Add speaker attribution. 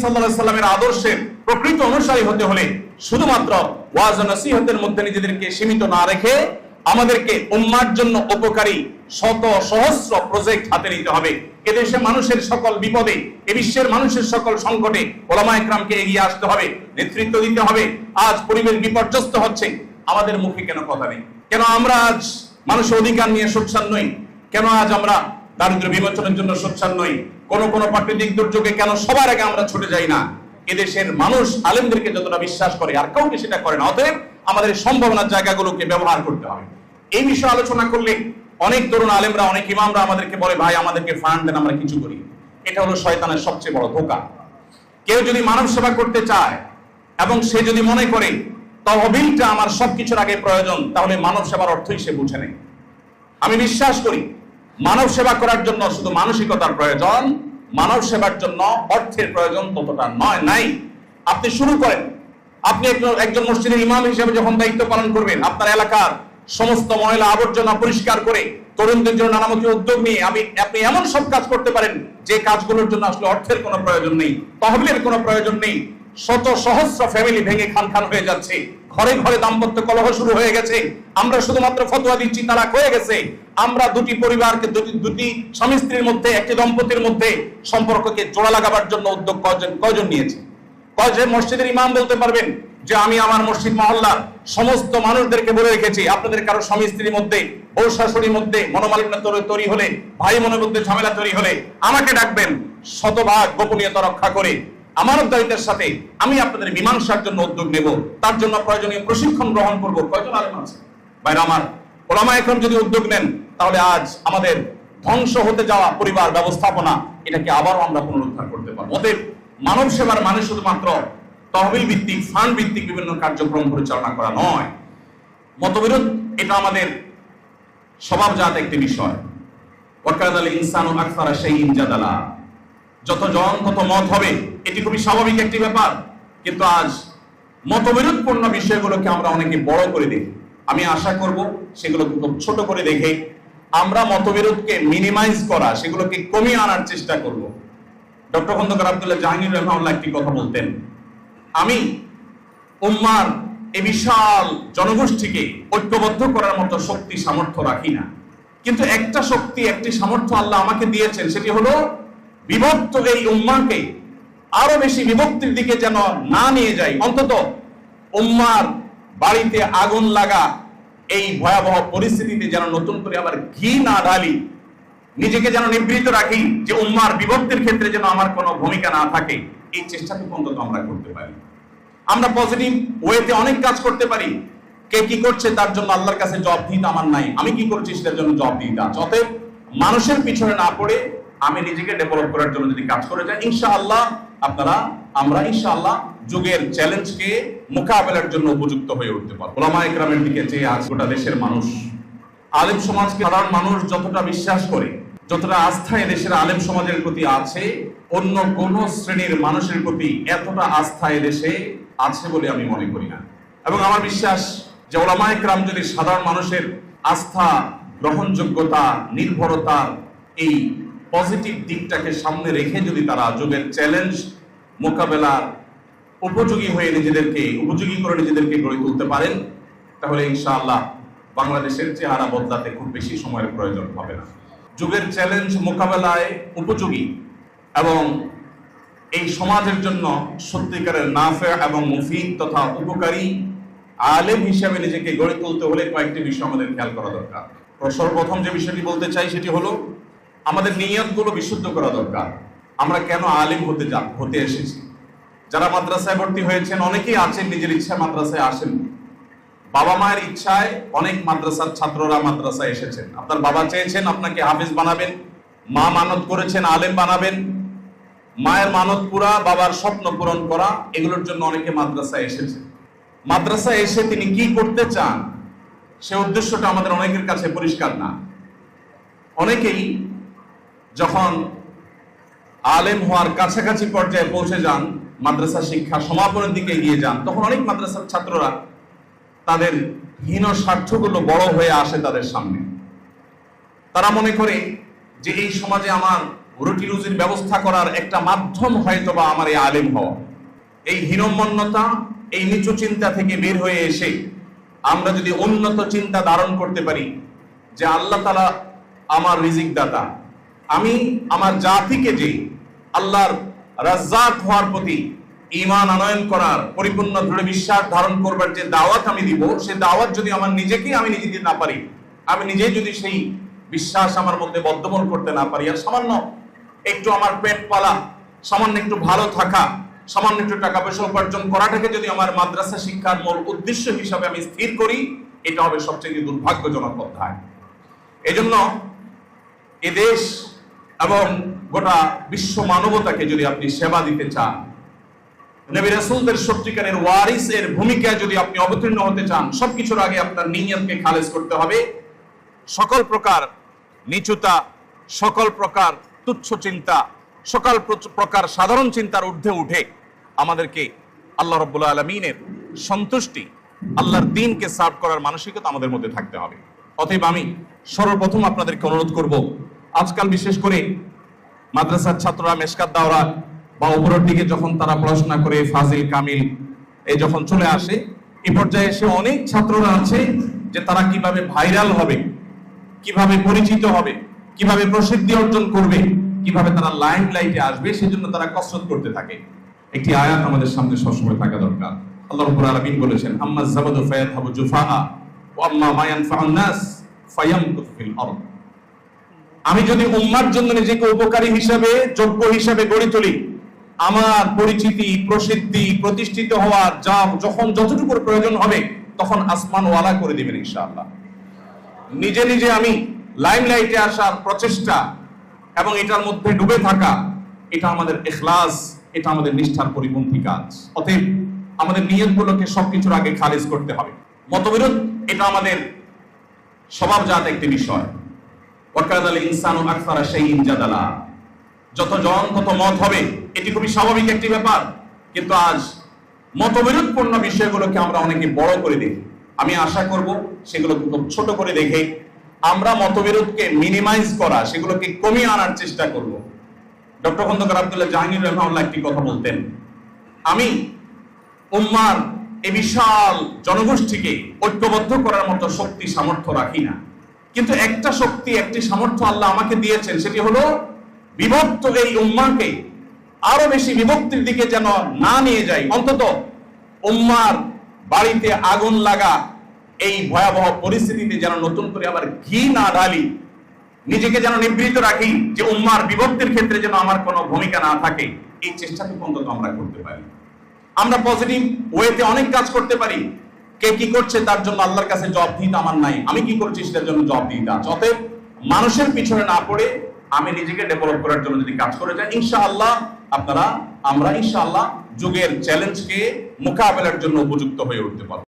Speaker 1: সাল্লামের আদর্শের প্রকৃত অনুসারী হতে হলে শুধুমাত্র ওয়াজ নসিহতের মধ্যে নিজেদেরকে সীমিত না রেখে আমাদেরকে উম্মার জন্য উপকারী শত সহস্র প্রজেক্ট হাতে নিতে হবে। এদেশে মানুষের সকল বিপদে, এ বিশ্বের মানুষের সকল সংকটে ওলামা একরামকে এগিয়ে আসতে হবে, নেতৃত্ব দিতে হবে। আজ পরিবেশ বিপর্যস্ত হচ্ছে, আমাদের মুখে কেন কথা নেই? কেন আমরা আজ মানুষের অধিকার নিয়ে সোচ্চার নই? কেন আজ আমরা দারিদ্র বিমোচনের জন্য সোচ্চার নই। কোন কোন প্রাকৃতিক দুর্যোগে কেন সবার আগে আমরা ছুটে যাই না? এদেশের মানুষ আলেমদেরকে যতটা বিশ্বাস করে, আর কাউকে সেটা করে না, অতএব আমাদের সম্ভাবনার জায়গাগুলোকে ব্যবহার করতে হবে। এই বিষয়ে আলোচনা করলে অনেক তরুণ আলেমরা, অনেক ইমামরা আমাদেরকে বলে, ভাই, আমাদেরকে ফান্ড দেন, আমরা কিছু করি। এটা হলো শয়তানের সবচেয়ে বড় ধোকা। কেউ যদি মানব সেবা করতে চায় এবং সে যদি মনে করে, তহবিলটা আমার সবকিছুর আগে প্রয়োজন, তাহলে মানব সেবার অর্থই সে বুঝে নেয়। আমি বিশ্বাস করি মানব সেবা করার জন্য শুধু মানসিকতার প্রয়োজন, মানব সেবার জন্য অর্থের প্রয়োজন ততটা নয়, নাই। আপনি শুরু করেন। আপনি একজন- মসজিদের ইমাম হিসেবে যখন দায়িত্ব পালন করবেন, আপনার এলাকার সমস্ত ময়লা আবর্জনা পরিষ্কার করে তরুণদের জন্য নানামুখী উদ্যোগ নিয়ে আমি, আপনি এমন সব কাজ করতে পারেন, যে কাজগুলোর জন্য আসলে অর্থের কোনো প্রয়োজন নেই, তহবিলের কোনো প্রয়োজন নেই। শত সহস্র ফ্যামিলি ভেঙে খান খান হয়ে যাচ্ছে। ঘরে ঘরে দাম্পত্য কলহ শুরু হয়ে গেছে। আমরা শুধুমাত্র ফতোয়া দিচ্ছি তারা হয়ে গেছে। আমরা দুটি পরিবারকে, দুটি দুটি স্বামী স্ত্রীর মধ্যে, একটি দম্পতির মধ্যে সম্পর্ককে জোড়া লাগাবার জন্য উদ্যোগ কয়জন কয়জন নিয়েছে? কয়জন মসজিদের ইমাম বলতে পারবেন? যে আমি আমার মসজিদ মহল্লার সমস্ত মানুষদেরকে বলে রেখেছি, আপনাদের কারও স্বামী স্ত্রীর মধ্যে, বউ শাশুড়ির মধ্যে মনোমালিন্য তৈরি- তৈরি হলে, ভাই মনের মধ্যে ঝামেলা তৈরি হলে আমাকে ডাকবেন। শতভাগ গোপনীয়তা রক্ষা করে আমানতদারিতার সাথে আমি আপনাদের মীমাংসার জন্য উদ্যোগ নেব, তার জন্য প্রয়োজনীয় প্রশিক্ষণ গ্রহণ করব। কয়জন আলেম আছে? বাইরে আমার, ওলামা এখন যদি উদ্যোগ নেন, তাহলে আজ আমাদের ধ্বংস হতে যাওয়া পরিবার ব্যবস্থাপনা, এটাকে আবারও আমরা পুনরুদ্ধার করতে পারব। অতএব মানব সেবার মানে শুধুমাত্র তহবিল ভিত্তিক, ফান্ড ভিত্তিক বিভিন্ন কার্যক্রম পরিচালনা করা নয়। মতবিরোধ, এটা আমাদের স্বভাবজাত একটি বিষয়। ওয়াকাদ আল ইনসানু আকসারা শাইইন জাদালা। যত জন তত মত হবে। এটি খুবই স্বাভাবিক একটি ব্যাপার। কিন্তু আজ মতবিরোধপূর্ণ বিষয়গুলোকে আমরা অনেকে বড় করে দেখি। আমি আশা করব সেগুলোকে খুব ছোট করে দেখে আমরা মতবিরোধকে মিনিমাইজ করা, সেগুলোকে কমিয়ে আনার চেষ্টা করব। ডক্টর খন্দকার আব্দুল্লাহ জাহাঙ্গীর রহমাল্লাহ একটি কথা বলতেন, আমি উম্মার এই বিশাল জনগোষ্ঠীকে ঐক্যবদ্ধ করার মতো শক্তি, সামর্থ্য রাখি না। কিন্তু একটা শক্তি, একটি সামর্থ্য আল্লাহ আমাকে দিয়েছেন, সেটি হলো বিভক্ত এই উম্মাকে আরও বেশি বিভক্তির দিকে যেন না নিয়ে যাই। অন্তত উম্মার বাড়িতে আগুন লাগা এই ভয়াবহ পরিস্থিতিতে যেন নতুন করে আবার ঘি না ঢালি, নিজেকে যেন নিবৃত রাখি যে উম্মার বিভক্তির ক্ষেত্রে যেন আমার কোনো ভূমিকা না থাকে, এই চেষ্টাটুকু অন্তত আমরা করতে পারি। আমরা পজিটিভ ওয়েতে অনেক কাজ করতে পারি। কে কি করছে তার জন্য আল্লাহর কাছে জব দিতে আমার নাই। আমি কি করছি সেটার জন্য জব দিতে অতএব মানুষের পিছনে না পড়ে আমি নিজেকে ডেভেলপ করার জন্য যদি কাজ করে যাই, ইনশাআল্লাহ আপনারা, আমরা ইনশাআল্লাহ যুগের চ্যালেঞ্জকে মোকাবেলার জন্য উপযুক্ত হয়ে উঠতে পারব। ওলামা একরামের দিকে চেয়ে আজ গোটা দেশের মানুষ, আলেম সমাজকে সাধারণ মানুষ যতটা বিশ্বাস করে, যতটা আস্থা এদেশের আলেম সমাজের প্রতি আছে, অন্য কোন শ্রেণির মানুষের প্রতি এতটা আস্থা এদেশে আছে বলে আমি মনে করি না। এবং আমার বিশ্বাস যে ওলামা একরাম যদি সাধারণ মানুষের আস্থা, গ্রহণযোগ্যতা নির্ভরতা এই পজিটিভ দিকটাকে সামনে রেখে যদি তারা যুগের চ্যালেঞ্জ মোকাবেলার উপযোগী হয়ে নিজেদেরকে, উপযোগী করে নিজেদেরকে গড়ে তুলতে পারেন, তাহলে ইনশাআল্লাহ বাংলাদেশের চেহারা বদলাতে খুব বেশি সময়ের প্রয়োজন হবে না। যুগের চ্যালেঞ্জ মোকাবেলায় উপযোগী এবং এই সমাজের জন্য সত্যিকারের নাফে এবং মুফিদ তথা উপকারী আলেম হিসাবে নিজেকে গড়ে তুলতে হলে কয়েকটি বিষয় আমাদের খেয়াল করা দরকার। সর্বপ্রথম যে বিষয়টি বলতে চাই সেটি হলো আমাদের নিয়তগুলো বিশুদ্ধ করা দরকার। আমরা কেন আলেম হতে যা হতে এসেছি? যারা মাদ্রাসায় ভর্তি হয়েছেন, অনেকেই আছেন, নিজের ইচ্ছায় মাদ্রাসায় আসেন বাবা মায়ের ইচ্ছায় অনেক মাদ্রাসার ছাত্ররা মাদ্রাসায় এসেছেন। আপনার বাবা চেয়েছেন আপনাকে হাফিজ বানাবেন, মা মানত করেছেন, আলেম বানাবেন। মায়ের মানত পুরা, বাবার স্বপ্ন পূরণ করা, এগুলোর জন্য অনেকে মাদ্রাসায় এসেছে। মাদ্রাসায় এসে তিনি কি করতে চান, সে উদ্দেশ্যটা আমাদের অনেকের কাছে পরিষ্কার না। অনেকেই যখন আলেম হওয়ার কাছাকাছি পর্যায়ে পৌঁছে যান, মাদ্রাসা শিক্ষা সমাপনের দিকে এগিয়ে যান, তখন অনেক মাদ্রাসার ছাত্ররা তাদের হীন স্বার্থগুলো বড় হয়ে আসে তাদের সামনে। তারা মনে করে যে এই সমাজে আমার রুটি রুজির ব্যবস্থা করার একটা মাধ্যম হয়তো বা আমার এই আলেম হওয়া। এই হীনমন্যতা, এই নিচু চিন্তা থেকে বের হয়ে এসে আমরা যদি উন্নত চিন্তা ধারণ করতে পারি যে আল্লাহ তালা আমার রিজিক দাতা আমি আমার জাতিকে যে আল্লাহর রাজ্জাক হওয়ার প্রতি ইমান আনয়ন করার পরিপূর্ণ দৃঢ় বিশ্বাস ধারণ করবার যে দাওয়াত আমি দিব, সে দাওয়াত যদি আমার নিজেকে আমি নিজে দিতে না পারি, আমি নিজেই যদি সেই বিশ্বাস আমার মধ্যে বদ্ধমূল করতে না পারি, আর সামান্য একটু আমার পেট পালা, সামান্য একটু ভালো থাকা, সামান্য একটু টাকা পয়সা উপার্জন করাটাকে যদি আমার মাদ্রাসা শিক্ষার মূল উদ্দেশ্য হিসাবে আমি স্থির করি, এটা হবে সবচেয়ে দুর্ভাগ্যজনক অধ্যায়। এজন্য এ দেশ এবং গোটা বিশ্ব মানবতাকে যদি আপনি সেবা দিতে চান, নবী রাসূলদের সত্যিকারের ওয়ারিসের ভূমিকায় যদি আপনি অবতীর্ণ হতে চান, সবকিছুর আগে আপনার নিয়তকে খালেজ করতে হবে। সকল প্রকার নিচুতা, সকল প্রকার তুচ্ছ চিন্তা, সকল প্র- প্রকার সাধারণ চিন্তার ঊর্ধ্বে উঠে আমাদেরকে আল্লাহ রব্বুল আলমিনের সন্তুষ্টি, আল্লাহর দিনকে সার্ভ করার মানসিকতা আমাদের মধ্যে থাকতে হবে। অতএব আমি সর্বপ্রথম আপনাদেরকে অনুরোধ করব আজকাল বিশেষ করে মাদ্রাসার ছাত্ররা মেশকাত দাওরা বা উপরের দিকে যখন তারা পড়াশোনা করে, ফাজিল, কামিল, এই যখন চলে আসে, এ পর্যায়ে এসে অনেক ছাত্ররা আছে যে তারা কীভাবে ভাইরাল হবে, কীভাবে পরিচিত হবে, কীভাবে প্রসিদ্ধি অর্জন করবে, কীভাবে তারা লাইম লাইটে আসবে, সেজন্য তারা কসরত করতে থাকে। একটি আয়াত আমাদের সামনে সবসময় থাকা দরকার। আল্লাহ রাব্বুল আলামিন বলেছেন, আম্মা যাবাদু ফায়াতহাবু জুফাআ, ওয়া আম্মা মা ইয়ানফাউন নাস ফায়ামকুতু ফিল আরদ। আমি যদি উম্মার জন্য নিজেকে উপকারী হিসাবে, যোগ্য হিসাবে গড়ে তুলি, আমার পরিচিতি, প্রসিদ্ধি, প্রতিষ্ঠিত হওয়ার যা যখন যতটুকুর প্রয়োজন হবে, তখন আসমান ওয়ালা করে দিবেন ইনশাআল্লাহ। নিজে নিজে আমি লাইমলাইটে আসার প্রচেষ্টা এবং এটার মধ্যে ডুবে থাকা, এটা আমাদের এখলাস, এটা আমাদের নিষ্ঠার পরিপন্থী কাজ। অতএব আমাদের নিয়তগুলোকে সবকিছুর আগে খারিজ করতে হবে। মতবিরোধ, এটা আমাদের স্বভাবজাত একটি বিষয়। ওয়াকাদাল ইনসানু আকসারা শাইইন জাদালা। যত জন, তত মত হবে। এটি খুবই স্বাভাবিক একটি ব্যাপার। কিন্তু আজ মতবিরোধপূর্ণ বিষয়গুলোকে আমরা অনেকে বড় করে দেখি। আমি আশা করব সেগুলোকে খুব ছোট করে দেখে আমরা মতবিরোধকে মিনিমাইজ করা, সেগুলোকে কমিয়ে আনার চেষ্টা করব। ডক্টর খন্দকার আব্দুল্লাহ জাহাঙ্গীর রহমাল্লাহ একটি কথা বলতেন, আমি উম্মার এই বিশাল জনগোষ্ঠীকে ঐক্যবদ্ধ করার মতো শক্তি, সামর্থ্য রাখি না। কিন্তু একটা শক্তি, একটি সামর্থ্য আল্লাহ আমাকে দিয়েছেন, সেটি হলো বিভক্ত এই উম্মাকে আরও বেশি বিভক্তির দিকে যেন না নিয়ে যাই। অন্তত উম্মার বাড়িতে আগুন লাগা, এই ভয়াবহ পরিস্থিতিতে যেন নতুন করে আবার ঘি না ঢালি, নিজেকে যেন নিবৃত রাখি, যে উম্মার বিভক্তির ক্ষেত্রে যেন আমার কোনো ভূমিকা না থাকে, এই চেষ্টাটুকু অন্তত আমরা করতে পারি। আমরা পজিটিভ ওয়েতে অনেক কাজ করতে পারি কে কি করছে তার জন্য আল্লাহর কাছে জব দিতে আমার নাই। আমি কি করছি সেটার জন্য জব দিতে আছে। অতএব মানুষের পিছনে না পড়ে আমি নিজেকে ডেভেলপ করার জন্য যদি কাজ করে যাই, ইনশাআল্লাহ আপনারা, আমরা ইনশাআল্লাহ যুগের চ্যালেঞ্জকে মোকাবেলার জন্য উপযুক্ত হয়ে উঠতে পারব।